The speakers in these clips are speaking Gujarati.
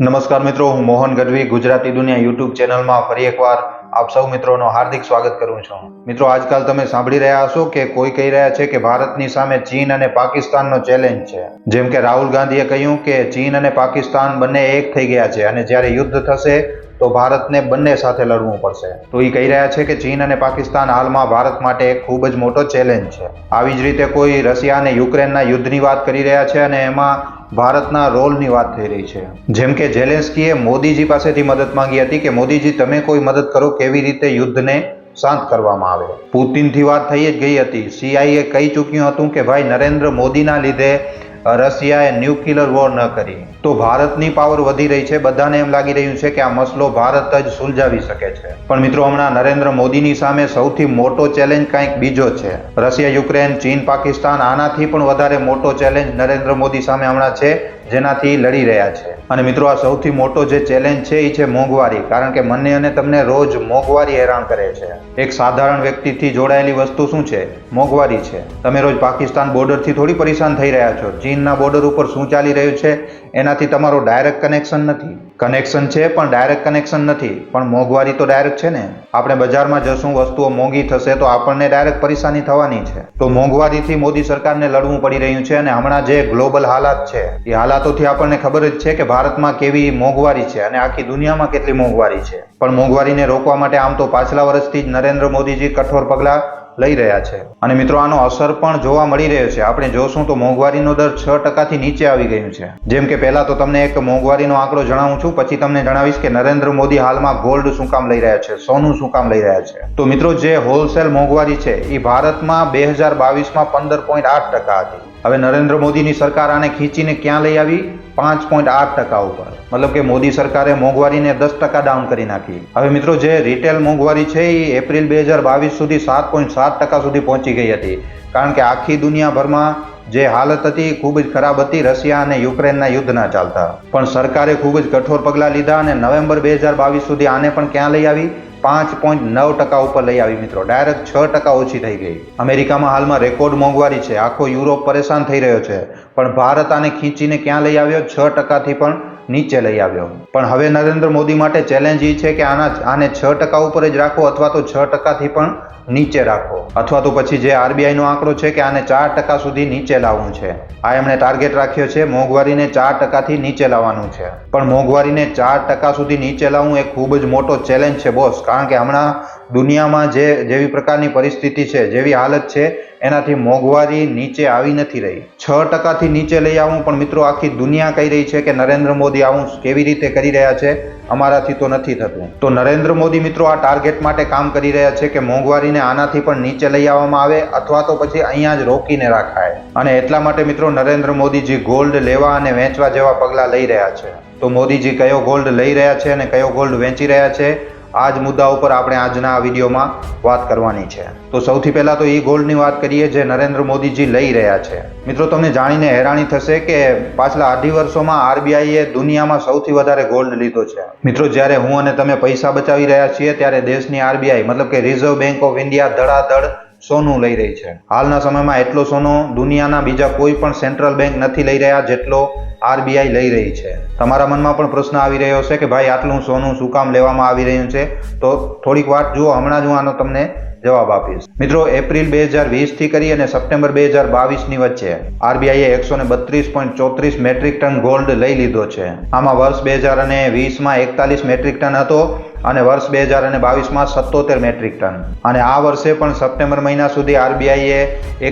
નમસ્કાર મિત્રો, હું મોહન ગઢવી, ગુજરાતી દુનિયા યુટ્યુબ ચેનલમાં ફરી એકવાર આપ સૌ મિત્રોનો હાર્દિક સ્વાગત કરું છું. મિત્રો, આજકાલ તમે સાંભળી રહ્યા હશો કે કોઈ કહી રહ્યા છે કે ભારતની સામે ચીન અને પાકિસ્તાનનો ચેલેન્જ છે. જેમ કે રાહુલ ગાંધીએ કહ્યું કે ચીન અને પાકિસ્તાન બંને એક થઈ ગયા છે અને જ્યારે યુદ્ધ થશે તો ભારતને બંને સાથે લડવું પડશે. તો એ કહી રહ્યા છે કે ચીન અને પાકિસ્તાન હાલમાં ભારત માટે એક ખૂબ જ મોટો ચેલેન્જ છે. આવી જ રીતે કોઈ રશિયા અને યુક્રેનના યુદ્ધની વાત કરી રહ્યા છે અને એમાં ભારતના રોલની વાત થઈ રહી છે. જેમ કે ઝેલેન્સ્કીએ મોદીજી પાસેથી મદદ માંગી હતી કે મોદીજી, તમે કોઈ મદદ કરો કેવી રીતે યુદ્ધને શાંત કરવામાં આવે? પુતિનથી વાત થઈ જ ગઈ હતી. સીઆઈએ કહી ચૂક્યું હતું કે, ભાઈ, નરેન્દ્ર મોદીના લીધે રશિયાએ ન્યુક્લિયર વોર ન કરી. તો ભારતની પાવર વધી રહી છે. બધાને એમ લાગી રહ્યું છે કે આ મસલો ભારત જ સુલઝાવી શકે છે. પણ મિત્રો, હમણાં નરેન્દ્ર મોદીની સામે સૌથી મોટો ચેલેન્જ કંઈક બીજો છે. રશિયા, યુક્રેન, ચીન, પાકિસ્તાન આનાથી પણ વધારે મોટો ચેલેન્જ નરેન્દ્ર મોદી સામે હમણાં છે. જેનાથી લડી રહ્યા છે. અને મિત્રો, આ સૌથી મોટો જે ચેલેન્જ છે એ છે મોંઘવારી. કારણ કે મને અને તમને રોજ મોંઘવારી હેરાન કરે છે. એક સાધારણ વ્યક્તિથી જોડાયેલી વસ્તુ શું છે? મોંઘવારી છે. તમે રોજ પાકિસ્તાન બોર્ડરથી થોડી પરેશાન થઈ રહ્યા છો. ચીનના બોર્ડર ઉપર શું ચાલી રહ્યું છે? એનાથી તમારો ડાયરેક્ટ કનેક્શન નથી. કનેક્શન છે પણ ડાયરેક્ટ કનેક્શન નથી. પણ મોંઘવારી તો ડાયરેક્ટ છે ને? આપણે બજારમાં જશું, વસ્તુઓ મોંઘી થશે તો આપણને ડાયરેક્ટ પરેશાની થવાની છે. તો મોંઘવારીથી મોદી સરકારને લડવું પડી રહ્યું છે અને હમણાં જે ગ્લોબલ હાલાત છે, એ હાલાતોથી આપણને ખબર જ છે કે ભારતમાં કેવી મોંઘવારી છે અને આખી દુનિયામાં કેટલી મોંઘવારી છે. પણ મોંઘવારીને રોકવા માટે આમ તો પાછલા વર્ષથી જ નરેન્દ્ર મોદીજી કઠોર પગલાં લઈ રહ્યા છે. અને મિત્રો, આનો અસર પણ જોવા મળી રહ્યો છે. આપણે જોશું તો મોંઘવારીનો દર છ ટકાથી નીચે આવી ગયું છે. જેમ કે પહેલા તો તમને એક મોંઘવારીનો આંકડો જણાવું છું, પછી તમને જણાવીશ કે નરેન્દ્ર મોદી હાલમાં ગોલ્ડ શું કામ લઈ રહ્યા છે, સોનું શું કામ લઈ રહ્યા છે. તો મિત્રો, જે હોલસેલ મોંઘવારી છે એ ભારતમાં બે હજાર બાવીસમાં પંદર પોઈન્ટ આઠ ટકા હતી. હવે નરેન્દ્ર મોદીની સરકાર આને ખીચીને ક્યાં લઈ આવી? પાંચ પોઈન્ટ આઠ ટકા ઉપર. મતલબ કે મોદી સરકારે મોંઘવારીને દસ ટકા ડાઉન કરી નાખી. હવે મિત્રો જે રિટેલ મોંઘવારી છે એ એપ્રિલ બે હજાર બાવીસ સુધી સાત પોઈન્ટ સાત ટકા સુધી પહોંચી ગઈ હતી. કારણ કે આખી દુનિયાભરમાં જે હાલત હતી ખૂબ જ ખરાબ હતી. રશિયા અને યુક્રેનના યુદ્ધના ચાલતા. પણ સરકારે ખૂબ જ કઠોર પગલાં લીધા અને નવેમ્બર બે હજાર બાવીસ સુધી આને પણ ક્યાં લઈ આવી? પાંચ પોઈન્ટ નવ ટકા ઉપર લઈ આવી મિત્રો. ડાયરેક્ટ છ ટકા ઓછી થઈ ગઈ. અમેરિકામાં હાલમાં રેકોર્ડ મોંઘવારી છે. આખો યુરોપ પરેશાન થઈ રહ્યો છે. પણ ભારત આને ખીંચીને ક્યાં લઈ આવ્યો? છ ટકાથી પણ નીચે લઈ આવ્યો. પણ હવે નરેન્દ્ર મોદી માટે ચેલેન્જ એ છે કે આના આને છ ટકા ઉપર જ રાખો અથવા તો છ ટકાથી પણ નીચે રાખો. અથવા તો પછી જે આરબીઆઈનો આંકડો છે કે આને ચાર ટકા સુધી નીચે લાવવું છે. આ એમણે ટાર્ગેટ રાખ્યો છે, મોંઘવારીને ચાર ટકાથી નીચે લાવવાનું છે. પણ મોંઘવારીને ચાર ટકા સુધી નીચે લાવવું એ ખૂબ જ મોટો ચેલેન્જ છે બોસ કારણ કે હમણાં દુનિયામાં જે જેવી પ્રકારની પરિસ્થિતિ છે, જેવી હાલત છે, એનાથી મોંઘવારી નીચે આવી નથી રહી. છ ટકાથી નીચે લઈ આવું પણ મિત્રો આખી દુનિયા કહી રહી છે કે નરેન્દ્ર મોદી આવું કેવી રીતે કરી રહ્યા છે, અમારાથી તો નથી થતું. તો નરેન્દ્ર મોદી મિત્રો, આ ટાર્ગેટ માટે કામ કરી રહ્યા છે કે મોંઘવારીને આનાથી પણ નીચે લઈ આવવામાં આવે, અથવા તો પછી અહીંયા જ રોકીને રાખાય. અને એટલા માટે મિત્રો, નરેન્દ્ર મોદીજી ગોલ્ડ લેવા અને વેચવા જેવા પગલાં લઈ રહ્યા છે. તો મોદીજી કયો ગોલ્ડ લઈ રહ્યા છે અને કયો ગોલ્ડ વેચી રહ્યા છે? આ જ મુદ્દા ઉપર આપણે આજના આ વિડીયોમાં વાત કરવાની છે. તો સૌથી પહેલાં તો એ ગોલ્ડની વાત કરીએ જે નરેન્દ્ર મોદીજી લઈ રહ્યા છે. મિત્રો, તમને જાણીને હેરાની થશે કે પાછલા અઢી વર્ષોમાં આરબીઆઈએ દુનિયામાં સૌથી વધારે ગોલ્ડ લીધો છે. મિત્રો, જ્યારે હું અને તમે પૈસા બચાવી રહ્યા છીએ, ત્યારે દેશની આરબીઆઈ, મતલબ કે રિઝર્વ બેંક ઓફ ઇન્ડિયા ધડાધડ સોનું લઈ રહી છે. હાલના સમયમાં એટલો સોનો દુનિયાના બીજા કોઈ પણ સેન્ટ્રલ બેંક નથી લઈ રહ્યા જેટલો આરબીઆઈ લઈ રહી છે. તમારા મનમાં પણ પ્રશ્ન આવી રહ્યો છે કે ભાઈ આટલું સોનું શું કામ લેવામાં આવી રહ્યું છે? તો થોડીક વાત જુઓ. હમણાં જ હું આનો તમને જવાબ આપીશ. મિત્રો, એપ્રિલ બે હજાર વીસથી કરી અને સપ્ટેમ્બર બે હજાર બાવીસની વચ્ચે આરબીઆઈએ એકસો ને બત્રીસ પોઈન્ટ ચોત્રીસ મેટ્રિક ટન ગોલ્ડ લઈ લીધો છે. આમાં વર્ષ બે હજાર અને વીસમાં એકતાલીસ મેટ્રિક ટન હતો અને વર્ષ બે હજાર અને બાવીસમાં સત્તોતેર મેટ્રિક ટન. અને આ વર્ષે પણ સપ્ટેમ્બર મહિના સુધી આરબીઆઈએ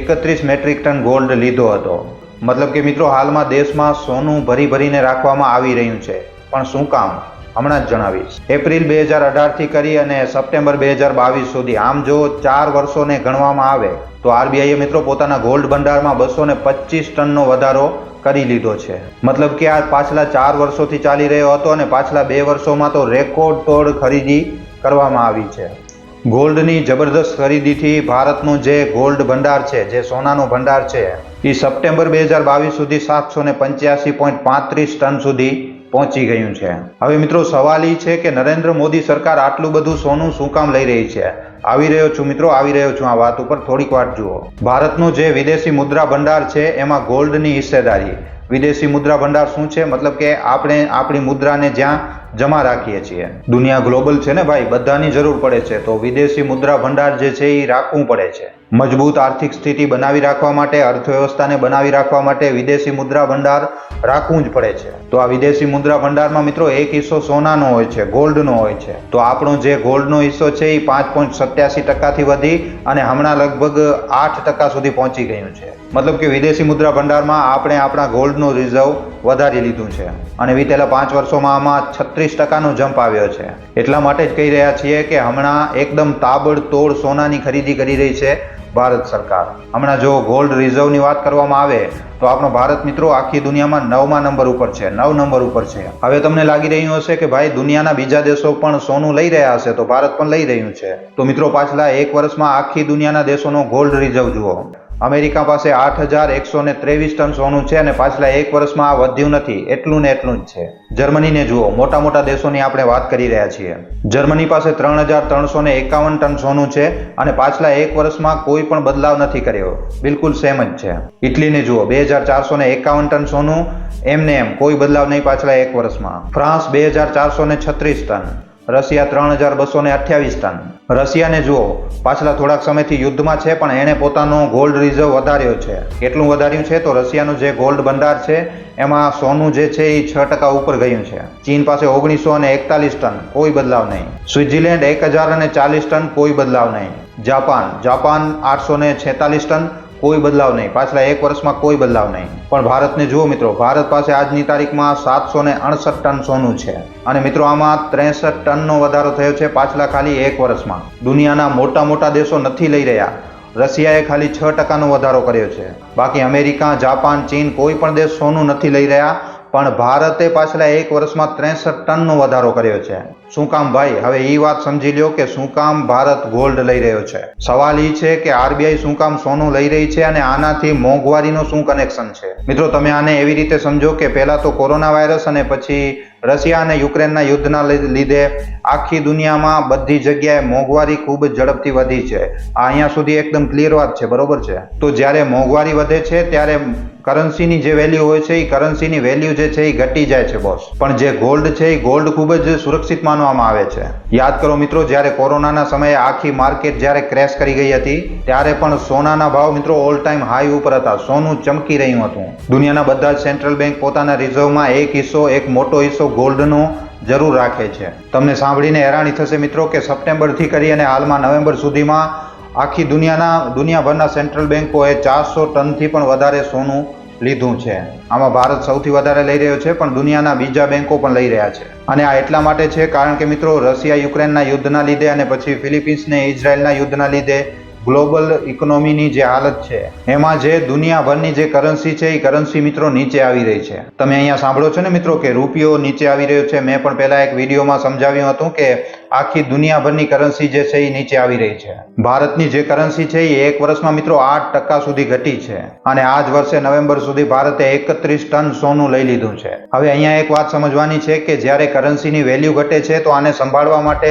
એકત્રીસ મેટ્રિક ટન ગોલ્ડ લીધો હતો. મતલબ કે મિત્રો, હાલમાં દેશમાં સોનું ભરી ભરીને રાખવામાં આવી રહ્યું છે. પણ શું કામ? હમણાં જ જણાવીશ. એપ્રિલ બે હજાર અઢારથી કરી અને સપ્ટેમ્બર બે હજાર બાવીસ સુધી. આમ જો ચાર વર્ષોને ગણવામાં આવે, તો આરબીઆઈએ મિત્રો પોતાના ગોલ્ડ ભંડારમાં બસો ને પચીસ ટનનો વધારો કરી લીધો છે. મતલબ કે આ પાછલા ચાર વર્ષોથી ચાલી રહ્યો હતો અને પાછલા બે વર્ષોમાં તો રેકોર્ડ તોડ ખરીદી કરવામાં આવી છે. ગોલ્ડની જબરદસ્ત ખરીદીથી ભારતનું જે ગોલ્ડ ભંડાર છે, જે સોનાનો ભંડાર છે, એ સપ્ટેમ્બર બે હજાર બાવીસ સુધી સાતસો ને પંચ્યાસી પોઈન્ટ પાંત્રીસ ટન સુધી પહોંચી ગયું છે. હવે મિત્રો સવાલ એ છે કે નરેન્દ્ર મોદી સરકાર આટલું બધું સોનું શું કામ લઈ રહી છે? આવી રહ્યો છું મિત્રો, આવી રહ્યો છું આ વાત ઉપર થોડીક વાત જુઓ. ભારતનું જે વિદેશી મુદ્રા ભંડાર છે એમાં ગોલ્ડની હિસ્સેદારી. વિદેશી મુદ્રા ભંડાર શું છે? મતલબ કે આપણે આપણી મુદ્રાને જ્યાં જમા રાખીએ છીએ. દુનિયા ગ્લોબલ છે ને ભાઈ, બધાની જરૂર પડે છે. તો વિદેશી મુદ્રા ભંડાર જે છે એ રાખવું પડે છે. મજબૂત આર્થિક સ્થિતિ બનાવી રાખવા માટે, અર્થવ્યવસ્થાને બનાવી રાખવા માટે વિદેશી મુદ્રા ભંડાર રાખવું જ પડે છે. તો આ વિદેશી મુદ્રા ભંડારમાં મિત્રો એક હિસ્સો સોનાનો હોય છે, ગોલ્ડનો હોય છે. તો આપણો જે ગોલ્ડનો હિસ્સો છે એ પાંચ પોઈન્ટ સત્યાસી ટકાથી વધી અને હમણાં લગભગ આઠ ટકા સુધી પહોંચી ગયું છે. મતલબ કે વિદેશી મુદ્રા ભંડારમાં આપણે આપણા ગોલ્ડનું રિઝર્વ વધારી લીધું છે. અને વિતેલા પાંચ વર્ષોમાં આમાં છત્રીસ ટકાનો જમ્પ આવ્યો છે. એટલા માટે જ કહી રહ્યા છીએ કે હમણાં એકદમ તાબડતોડ સોનાની ખરીદી કરી રહી છે ભારત સરકાર. હમણાં જો ગોલ્ડ રિઝર્વની વાત કરવામાં આવે, તો આપણો ભારત મિત્રો આખી દુનિયામાં નવમા નંબર ઉપર છે, નવ નંબર ઉપર છે. હવે તમને લાગી રહ્યું હશે કે ભાઈ દુનિયાના બીજા દેશો પણ સોનું લઈ રહ્યા હશે, તો ભારત પણ લઈ રહ્યું છે. તો મિત્રો પાછલા એક વર્ષમાં આખી દુનિયાના દેશોનો ગોલ્ડ રિઝર્વ જુઓ. અમેરિકા પાસે આઠ હજાર એકસો ને ત્રેવીસ ટન સોનું છે અને પાછલા એક વર્ષમાં આ વધ્યું નથી. એટલું ને એટલું જ છે. જર્મનીને જુઓ મોટા મોટા દેશોની આપણે વાત કરી રહ્યા છીએ. જર્મની પાસે ત્રણ હજાર ત્રણસો ને એકાવન ટન સોનું છે અને પાછલા એક વર્ષમાં કોઈ પણ બદલાવ નથી કર્યો. બિલકુલ સેમ જ છે. ઇટલીને જુઓ, બે હજાર ચારસો ને એકાવન ટન સોનું, એમને એમ, કોઈ બદલાવ નહીં પાછલા એક વર્ષમાં. ફ્રાન્સ, બે હજાર ચારસો ને છત્રીસ ટન. રશિયા ત્રણ હજાર બસો ને અઠ્યાવીસ ટન રશિયાને જુઓ, પાછલા થોડાક સમયથી યુદ્ધમાં છે, પણ એણે પોતાનો ગોલ્ડ રિઝર્વ વધાર્યો છે. કેટલું વધાર્યું છે? તો રશિયાનું જે ગોલ્ડ ભંડાર છે, એમાં સોનું જે છે, એ છ ટકા ઉપર ગયું છે. ચીન પાસે ઓગણીસો અને એકતાલીસ ટન, કોઈ બદલાવ નહીં. સ્વિટ્ઝરલેન્ડ એક હજાર અને ચાલીસ ટન, કોઈ બદલાવ નહીં. જાપાન જાપાન આઠસો ને છેતાલીસ ટન કોઈ બદલાવ નહીં. પાછલા એક વર્ષમાં કોઈ બદલાવ નહીં. પણ ભારતને જુઓ મિત્રો, ભારત પાસે આજની તારીખમાં સાતસો ને અડસઠ ટન સોનું છે. અને મિત્રો, આમાં ત્રેસઠ ટનનો વધારો થયો છે પાછલા ખાલી એક વર્ષમાં. દુનિયાના મોટા મોટા દેશો નથી લઈ રહ્યા. રશિયાએ ખાલી છ ટકાનો વધારો કર્યો છે. બાકી અમેરિકા, જાપાન, ચીન કોઈ પણ દેશ સોનું નથી લઈ રહ્યા. પણ ભારતે પાછલા એક વર્ષમાં ત્રેસઠ ટનનો વધારો કર્યો છે. શું કામ ભાઈ? હવે એ વાત સમજી લ્યો કે શું કામ ભારત ગોલ્ડ લઈ રહ્યો છે. સવાલ એ છે કે આરબીઆઈ શું કામ સોનું લઈ રહી છે અને આનાથી મોંઘવારીનો શું કનેક્શન છે? મિત્રો, તમે આને એવી રીતે સમજો કે પહેલા તો કોરોના વાયરસ અને પછી રશિયા અને યુક્રેનના યુદ્ધના લીધે આખી દુનિયામાં બધી જગ્યાએ મોંઘવારી ખૂબ ઝડપથી વધી છે. આ અહીંયા સુધી એકદમ ક્લિયર વાત છે, બરોબર છે? તો જ્યારે મોંઘવારી વધે છે, ત્યારે કરન્સીની જે વેલ્યુ હોય છે, એ કરન્સીની વેલ્યુ જે છે, એ ઘટી જાય છે બોસ પણ જે ગોલ્ડ છે, એ ગોલ્ડ ખૂબ જ સુરક્ષિત માનવામાં આવે છે. યાદ કરો મિત્રો, જ્યારે કોરોનાના સમયે આખી માર્કેટ જ્યારે ક્રેશ કરી ગઈ હતી, ત્યારે પણ સોનાના ભાવ મિત્રો ઓલ ટાઈમ હાઈ ઉપર હતા. સોનું ચમકી રહ્યું હતું. દુનિયાના બધા જ સેન્ટ્રલ બેંક પોતાના રિઝર્વમાં એક હિસ્સો, એક મોટો હિસ્સો ગોલ્ડનો જરૂર રાખે છે. તમને સાંભળીને હેરાની થશે મિત્રો કે સપ્ટેમ્બરથી કરી અને હાલમાં નવેમ્બર સુધીમાં આખી દુનિયાના, દુનિયાભરના સેન્ટ્રલ બેન્કોએ ચારસો ટનથી પણ વધારે સોનું લીધું છે. આમાં ભારત સૌથી વધારે લઈ રહ્યો છે, પણ દુનિયાના બીજા બેન્કો પણ લઈ રહ્યા છે. અને આ એટલા માટે છે કારણ કે મિત્રો રશિયા યુક્રેનના યુદ્ધના લીધે અને પછી ફિલિપિન્સને ઇઝરાયલના યુદ્ધના લીધે ગ્લોબલ ઇકોનોમીની જે હાલત છે, એમાં જે દુનિયાભરની જે કરન્સી છે એ કરન્સી મિત્રો નીચે આવી રહી છે. તમે અહીંયા સાંભળો છો ને મિત્રો કે રૂપિયો નીચે આવી રહ્યો છે. મેં પણ પહેલા એક વિડીયોમાં સમજાવ્યું હતું કે આખી દુનિયાભરની કરન્સી જે છે એ નીચે આવી રહી છે. ભારતની જે કરન્સી છે એ એક વર્ષમાં મિત્રો આઠ ટકા સુધી ઘટી છે. અને આ જ વર્ષે નવેમ્બર સુધી ભારતે એકત્રીસ ટન સોનું લઈ લીધું છે. હવે અહીંયા એક વાત સમજવાની છે કે જ્યારે કરન્સીની વેલ્યુ ઘટે છે, તો આને સંભાળવા માટે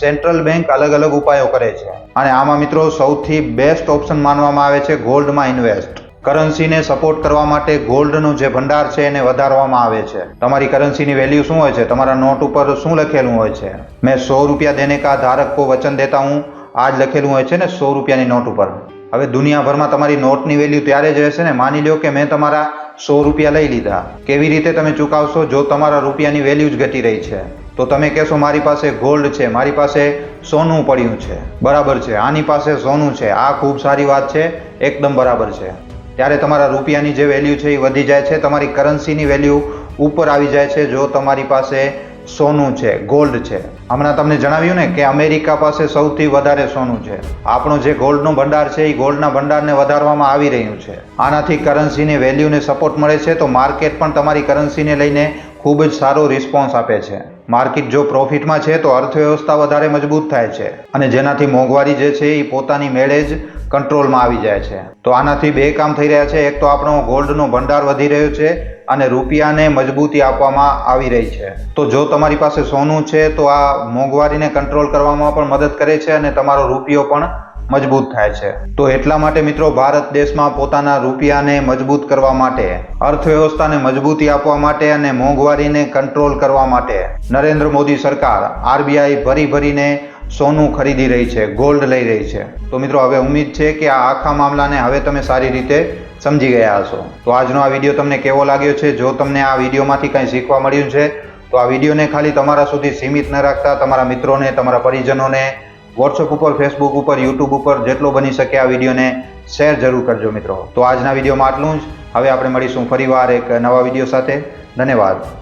સેન્ટ્રલ બેંક અલગ અલગ ઉપાયો કરે છે. અને આમાં મિત્રો સૌથી બેસ્ટ ઓપ્શન માનવામાં આવે છે ગોલ્ડમાં ઇન્વેસ્ટ. કરન્સીને સપોર્ટ કરવા માટે ગોલ્ડનો જે ભંડાર છે એને વધારવામાં આવે છે. તમારી કરન્સીની વેલ્યુ શું હોય છે? તમારા નોટ ઉપર શું લખેલું હોય છે? મેં સો રૂપિયા દેને કા ધારક કો વચન દેતા હું. આ જ લખેલું હોય છે ને સો રૂપિયાની નોટ ઉપર. હવે દુનિયાભરમાં તમારી નોટની વેલ્યુ ત્યારે જ રહેશે ને? માની લ્યો કે મેં તમારા સો રૂપિયા લઈ લીધા. કેવી રીતે તમે ચૂકવશો જો તમારા રૂપિયાની વેલ્યુ જ ઘટી રહી છે? તો તમે કહેશો, મારી પાસે ગોલ્ડ છે, મારી પાસે સોનું પડ્યું છે. બરાબર છે, આની પાસે સોનું છે. આ ખૂબ સારી વાત છે, એકદમ બરાબર છે. ત્યારે તમારા રૂપિયાની જે વેલ્યુ છે એ વધી જાય છે, તમારી કરન્સીની વેલ્યુ ઉપર આવી જાય છે, જો તમારી પાસે સોનું છે ગોલ્ડ છે. હમણાં તમને જણાવ્યું ને કે અમેરિકા પાસે સૌથી વધારે સોનું છે. આપણો જે ગોલ્ડનો ભંડાર છે, એ ગોલ્ડના ભંડારને વધારવામાં આવી રહ્યું છે. આનાથી કરન્સીની વેલ્યુને સપોર્ટ મળે છે, તો માર્કેટ પણ તમારી કરન્સીને લઈને ખૂબ જ સારો રિસ્પોન્સ આપે છે. માર્કેટ જો પ્રોફિટમાં છે, તો અર્થવ્યવસ્થા વધારે મજબૂત થાય છે અને જેનાથી મોંઘવારી જે છે એ પોતાની મેળે જ કંટ્રોલમાં આવી જાય છે. તો આનાથી બે કામ થઈ રહ્યા છે. એક તો આપણો ગોલ્ડનો ભંડાર વધી રહ્યો છે અને રૂપિયાને મજબૂતી આપવામાં આવી રહી છે. તો જો તમારી પાસે સોનું છે, તો આ મોંઘવારીને કંટ્રોલ કરવામાં પણ મદદ કરે છે અને તમારો રૂપિયો પણ મજબૂત થાય છે. તો એટલા માટે મિત્રો ભારત દેશમાં પોતાના રૂપિયાને મજબૂત કરવા માટે, અર્થવ્યવસ્થાને મજબૂતી આપવા માટે અને મોંઘવારીને કંટ્રોલ કરવા માટે નરેન્દ્ર મોદી સરકાર આરબીઆઈ ભરી ભરીને સોનું ખરીદી રહી છે ગોલ્ડ લઈ રહી છે. તો મિત્રો હવે ઉમ્મીદ છે કે આ આખા મામલાને હવે તમે સારી રીતે સમજી ગયા હશો. તો આજનો આ વીડિયો તમને કેવો લાગ્યો છે? જો તમને આ વિડીયોમાંથી કંઈ શીખવા મળ્યું છે, તો આ વિડીયોને ખાલી તમારા સુધી સીમિત ન રાખતા તમારા મિત્રોને, તમારા પરિજનોને વોટ્સઅપ ઉપર ફેસબુક ઉપર યુટ્યુબ ઉપર જેટલો બની શકે આ વિડીયોને શેર જરૂર કરજો મિત્રો. તો આજના વિડીયોમાં આટલું જ. હવે આપણે મળીશું ફરીવાર એક નવા વીડિયો સાથે. ધન્યવાદ.